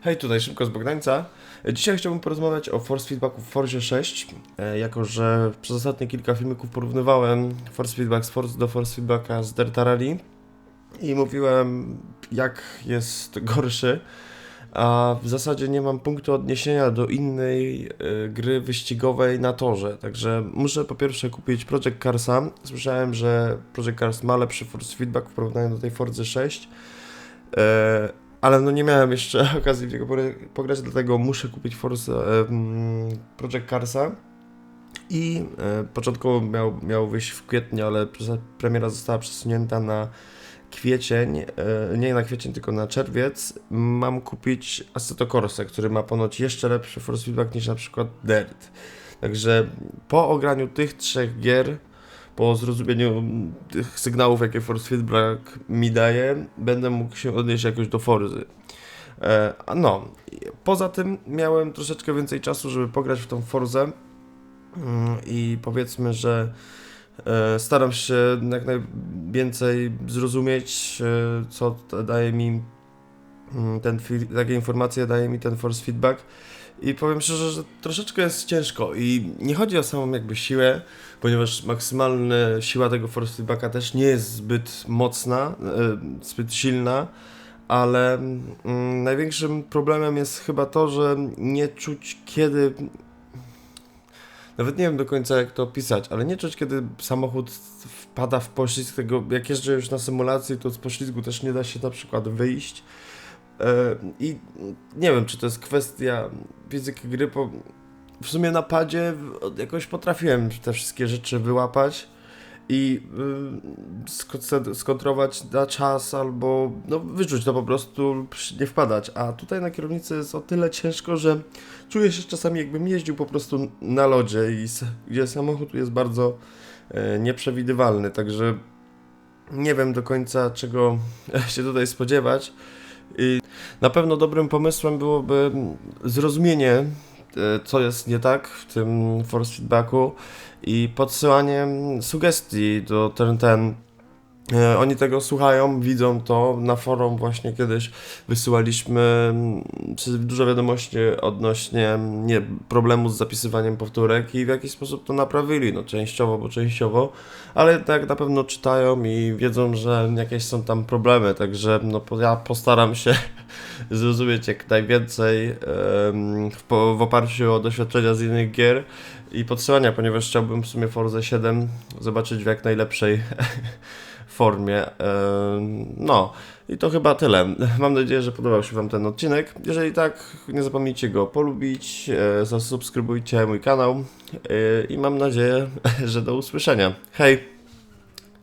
Hej, tutaj szybko z Bogdańca. Dzisiaj chciałbym porozmawiać o force feedbacku w Forzie 6, e, jako że przez ostatnie kilka filmików porównywałem force feedback z Force do force feedbacka z Delta Rally i mówiłem jak jest gorszy, a w zasadzie nie mam punktu odniesienia do innej e, gry wyścigowej na torze, także muszę po pierwsze kupić Project Carsa. Słyszałem, że Project Cars ma lepszy force feedback w porównaniu do tej Forza 6. Ale no nie miałem jeszcze okazji w niego pograć, dlatego muszę kupić Forza e, mm, Project Carsa. I e, początkowo miał, miał wyjść w kwietniu, ale premiera została przesunięta na kwiecień, e, nie na kwiecień, tylko na czerwiec. Mam kupić Assetto Corsa, który ma ponoć jeszcze lepszy force feedback niż na przykład Dirt. Także po ograniu tych trzech gier, po zrozumieniu tych sygnałów, jakie force feedback mi daje, będę mógł się odnieść jakoś do Forzy. E, a no, poza tym miałem troszeczkę więcej czasu, żeby pograć w tą Forzę Mm, i powiedzmy, że e, staram się jak najwięcej zrozumieć, e, co daje mi mm, ten, fi- jakie informacje daje mi ten force feedback. I powiem szczerze, że troszeczkę jest ciężko i nie chodzi o samą jakby siłę, ponieważ maksymalna siła tego force feedbacka też nie jest zbyt mocna, e, zbyt silna, ale mm, największym problemem jest chyba to, że nie czuć kiedy. Nawet nie wiem do końca jak to opisać, ale nie czuć kiedy samochód wpada w poślizg tego, jak jeżdżę już na symulacji, to z poślizgu też nie da się na przykład wyjść. I nie wiem, czy to jest kwestia fizyki gry, bo w sumie na padzie jakoś potrafiłem te wszystkie rzeczy wyłapać i sko- skontrować na czas albo no, to po prostu, nie wpadać. A tutaj na kierownicy jest o tyle ciężko, że czuję się czasami jakbym jeździł po prostu na lodzie i gdzie samochód jest bardzo e, nieprzewidywalny, także nie wiem do końca czego się tutaj spodziewać. I na pewno dobrym pomysłem byłoby zrozumienie, e, co jest nie tak w tym force feedbacku i podsyłanie sugestii do ten, ten. E, Oni tego słuchają, widzą to. Na forum właśnie kiedyś wysyłaliśmy mm, dużo wiadomości odnośnie nie, problemu z zapisywaniem powtórek i w jaki sposób to naprawili. No częściowo, bo częściowo, ale tak na pewno czytają i wiedzą, że jakieś są tam problemy, także no, ja postaram się zrozumieć jak najwięcej w, w oparciu o doświadczenia z innych gier i podsyłania, ponieważ chciałbym w sumie Forza 7 zobaczyć w jak najlepszej formie. Em, No, i to chyba tyle. Mam nadzieję, że podobał się Wam ten odcinek. Jeżeli tak, nie zapomnijcie go polubić, e, zasubskrybujcie mój kanał e, i mam nadzieję, że do usłyszenia. Hej!